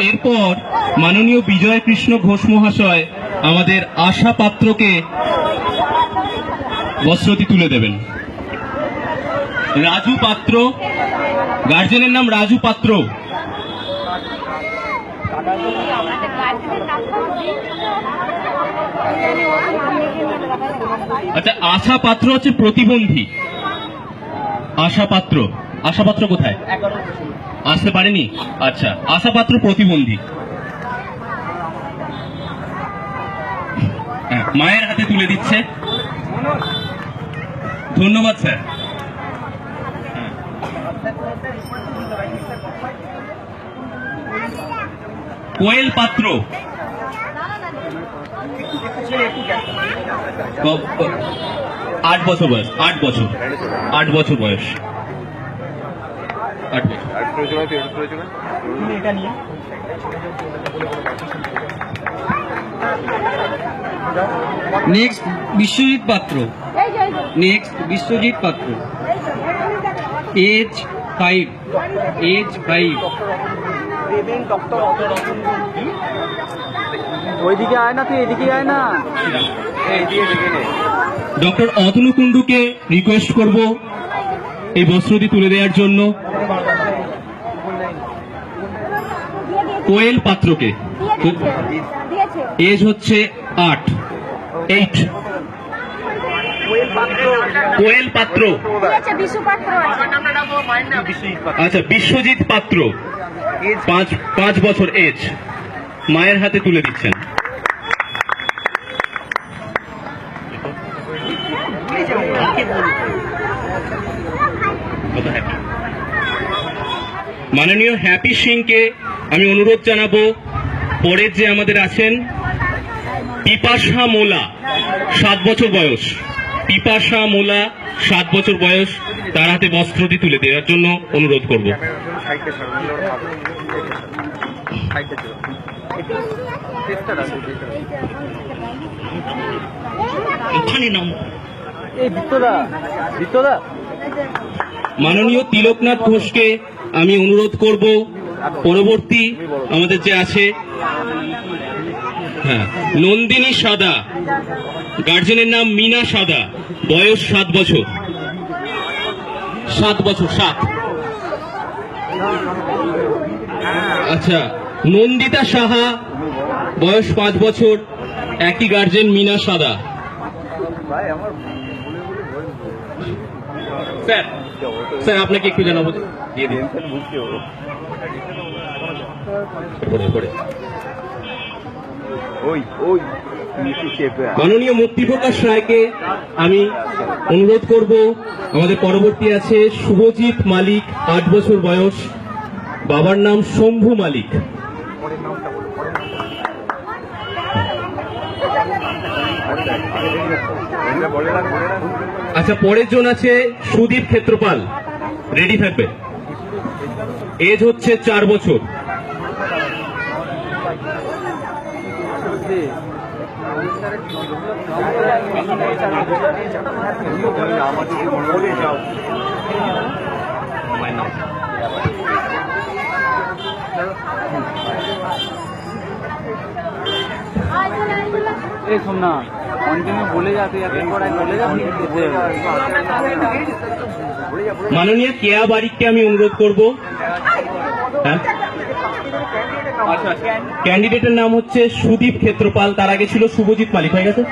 এরপর মাননীয় বিজয় কৃষ্ণ ঘোষ মহাশয় আমাদের আশা পাত্রকে বস্ত্রটি তুলে দেবেন। রাজু পাত্র, গার্জেনের নাম রাজু পাত্র। আচ্ছা আশা পাত্র হচ্ছে প্রতিবন্ধী। আশা পাত্র আশা পাত্র কোথায়? আসতে পারেনি? আচ্ছা আশাপাত্র প্রতিবন্ধী। হ্যাঁ, মায়ের হাতে তুলে দিচ্ছে। ধন্যবাদ স্যার। কোয়েল পাত্র। আট বছর বয়স আট বছর আট বছর বয়স আট বছর আর প্রয়োজন হয় পেমেন্ট প্রয়োজন হয় নেক্সট বিশ্বজিৎ পাত্র নেক্সট বিশ্বজিৎ পাত্র এজ ফাইভ এজ ফাইভ ওইদিকে আয় না তুই এদিকে আয় না। এইদিকে দেখে নে ডক্টর অতনু কুণ্ডুকে রিকোয়েস্ট করব এই বস্ত্রটি তুলে দেওয়ার জন্য। কোয়েল পাত্রকে। এজ হচ্ছে আট এইট। কোয়েল পাত্র। আচ্ছা বিশ্বজিৎ পাত্র। পাঁচ পাঁচ বছর এজ। মায়ের হাতে তুলে দিচ্ছেন। মাননীয় হ্যাপি সিংকে আমি অনুরোধ জানাব পরের যে আমাদের আছেন পিপাসা মোলা সাত বছর বয়স। পিপাসা মোলা সাত বছর বয়স তার হাতে বস্ত্রটি তুলে দেওয়ার জন্য অনুরোধ করব। মাননীয় তিলকনাথ ঘোষকে আমি অনুরোধ করব পরবর্তী আমাদের যে আছে হ্যাঁ নন্দিনী সাদা, গার্জেনের নাম মিনা সাদা, বয়স সাত বছর। সাত বছর, সাত। আচ্ছা নন্দিতা সাহা, বয়স পাঁচ বছর, একই গার্জেন মিনা সাদা। স্যার স্যার আপনাকে একটু জানাব। দিয়ে দিন ওই ওই। মাননীয় মুক্তিপ্রকাশ রায়কে আমি অনুরোধ করব আমাদের পরবর্তী আছে শুভজিৎ মালিক আট বছর বয়স। বাবার নাম শম্ভু মালিক। আচ্ছা পরের জন আছে সুদীপ ক্ষেত্রপাল। রেডি থাকবে? এজ হচ্ছে চার বছর। এই শোন মাননীয় কেয়া বারিককে আমি অনুরোধ করব। ক্যান্ডিডেটের নাম হচ্ছে সুদীপ ক্ষেত্রপাল তার আগে ছিল শুভজিৎ মালিক হয়ে গেছে?